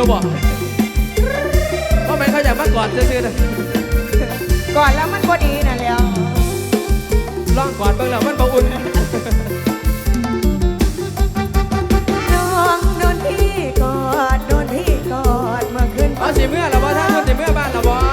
จ้าบอกพราะมันเขาอยากมากอดซื้อๆนะกอดแล้วมันก็ดีนะเลี้ยวล่องกอดบิ่งแล้วมันบาอุ่นน้องโดนพี่กอดโดนพี่กอดเมื่อคืน เอาสิเมื่อเราบอท่านคนสิเมื่อบ้านเราบอ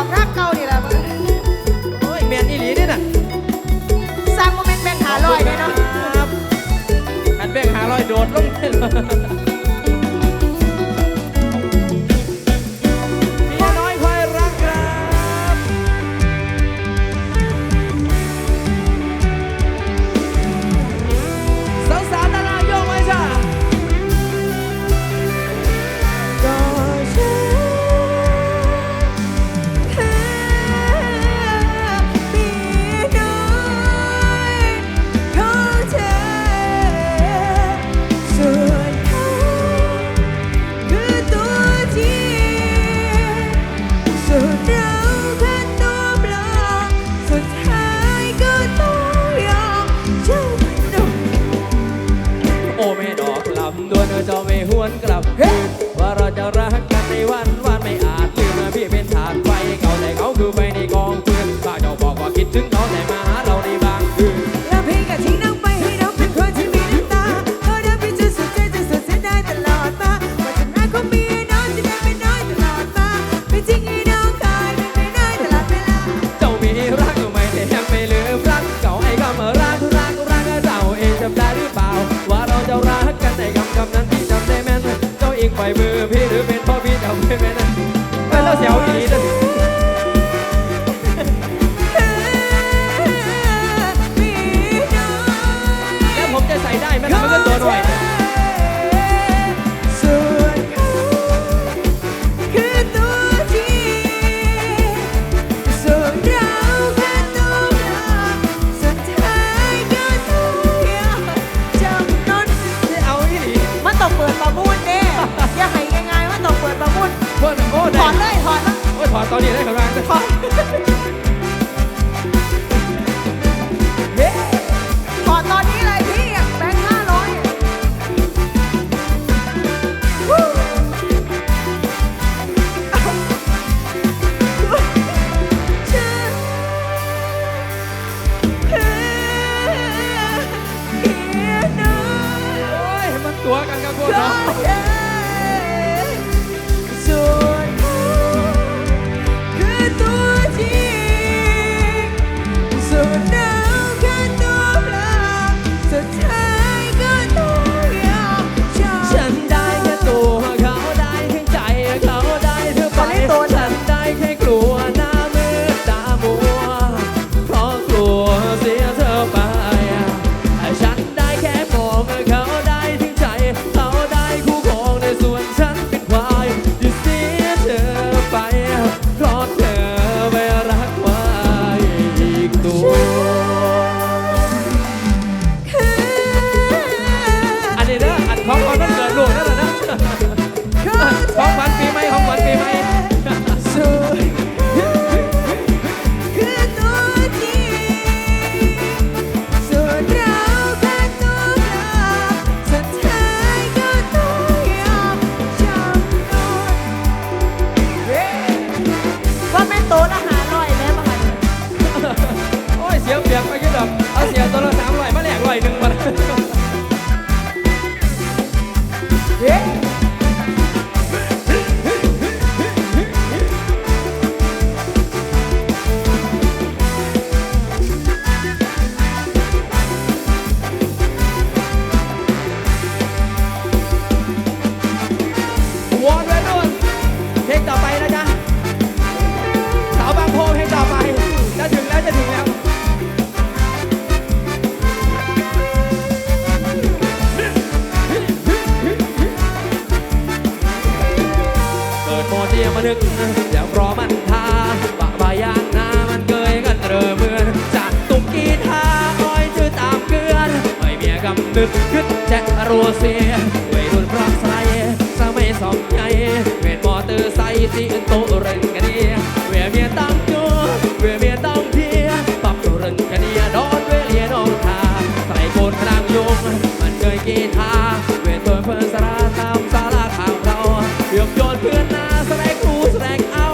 อกทางเขานี่แหละมึงโอ้ยแมนอีหลีนี่นะสร้างโมเมนต์แบงหาลอยไลยเนาะครับอันแบงหาลอยโดดลงเลย 你那什么玩意 รู้เสียวัยรุ่นรักใสสมัยสองใจเวียนมอเตอร์ไซค์ที่อันโตเริงกันเนี่ยเวียเมียตั้งอยู่เวียเมียตั้งเทียปรับตัวเริงกันเนี่ยดอนเวียเลียน้องทาใส่โกนกลางยงมันเคยกีทาเวียนเปิดเพิ่มสาราตามสาราข่าวเราเบียบโยนเพื่อนนาแสดงครูแสดงเอา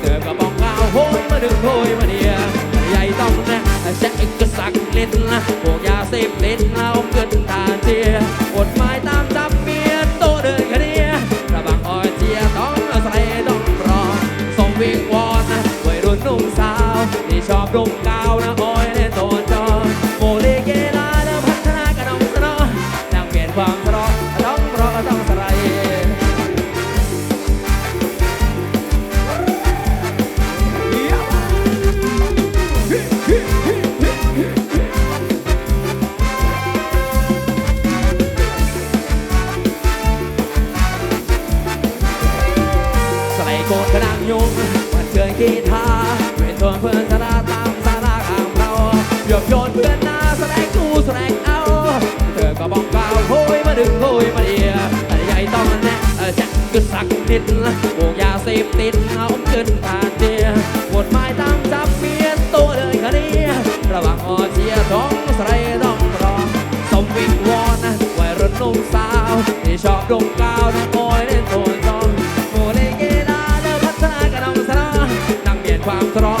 เจอกระบองเงาโหยมาดึงโหยมาเดียใหญ่ต้องนะแจ็คก็สักเล็ดนะ ความตรอ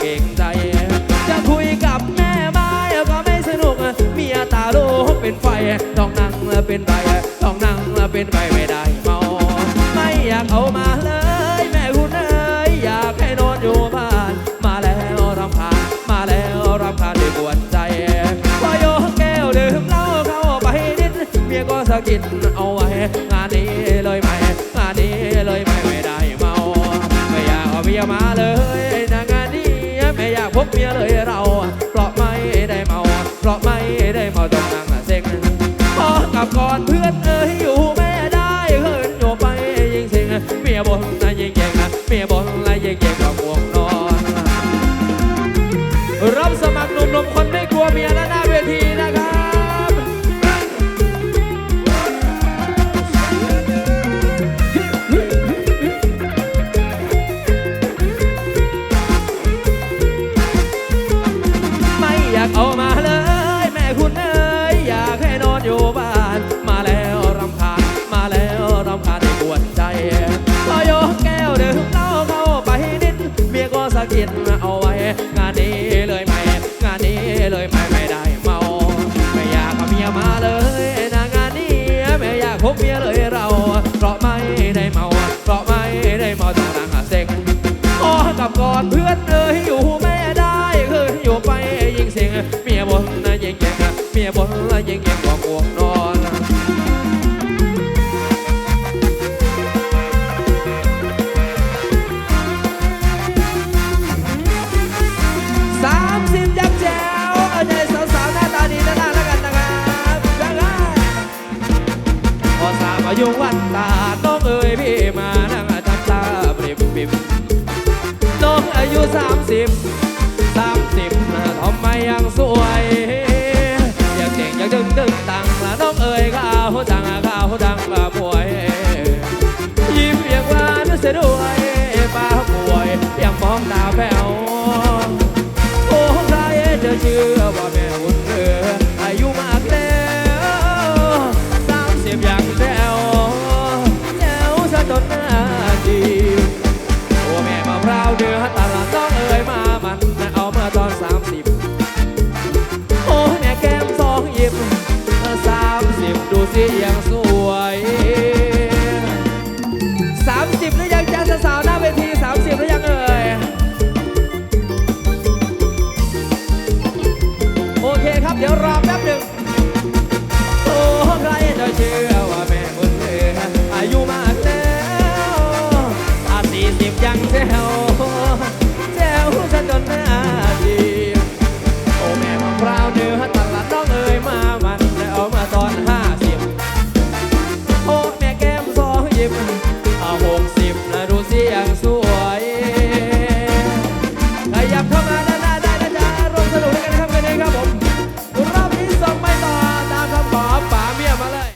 เก่งใจ จะคุยกับแม่ไม้านก็ไม่สนุกเมียตาโลเป็นไฟ ต้องนั่งเป็นใบต้องนั่งเป็นใบไม่ได้ amor พบเมียเลยเรา เพราะไม่ได้เมา เพราะไม่ได้เมาต้องนั่งเซ็กขอกับกอดเพื่อนเลยอยู่ไม่ได้คืออยู่ไปยิงเสียงเมียบนยิงแยงเมียบนยิงแยิงบอกพวกน้อง สามสิบสามสิบทำไมยังสวย อยากเก่งอยากดึงดึงตังละน้องเอ๋ยก็เอาตังก็เอาตังมาป่วย ยิ้มอย่างหวานเสียด้วยป้าป่วยยังมองตาแผ้วโอ้ใครจะเชื่อว่าแม่หุ่นเรืออายุมากแล้วสามสิบยังแจ๋วแจ๋วซะจนหน้าดีโอ้แม่มาพร้าวเดือ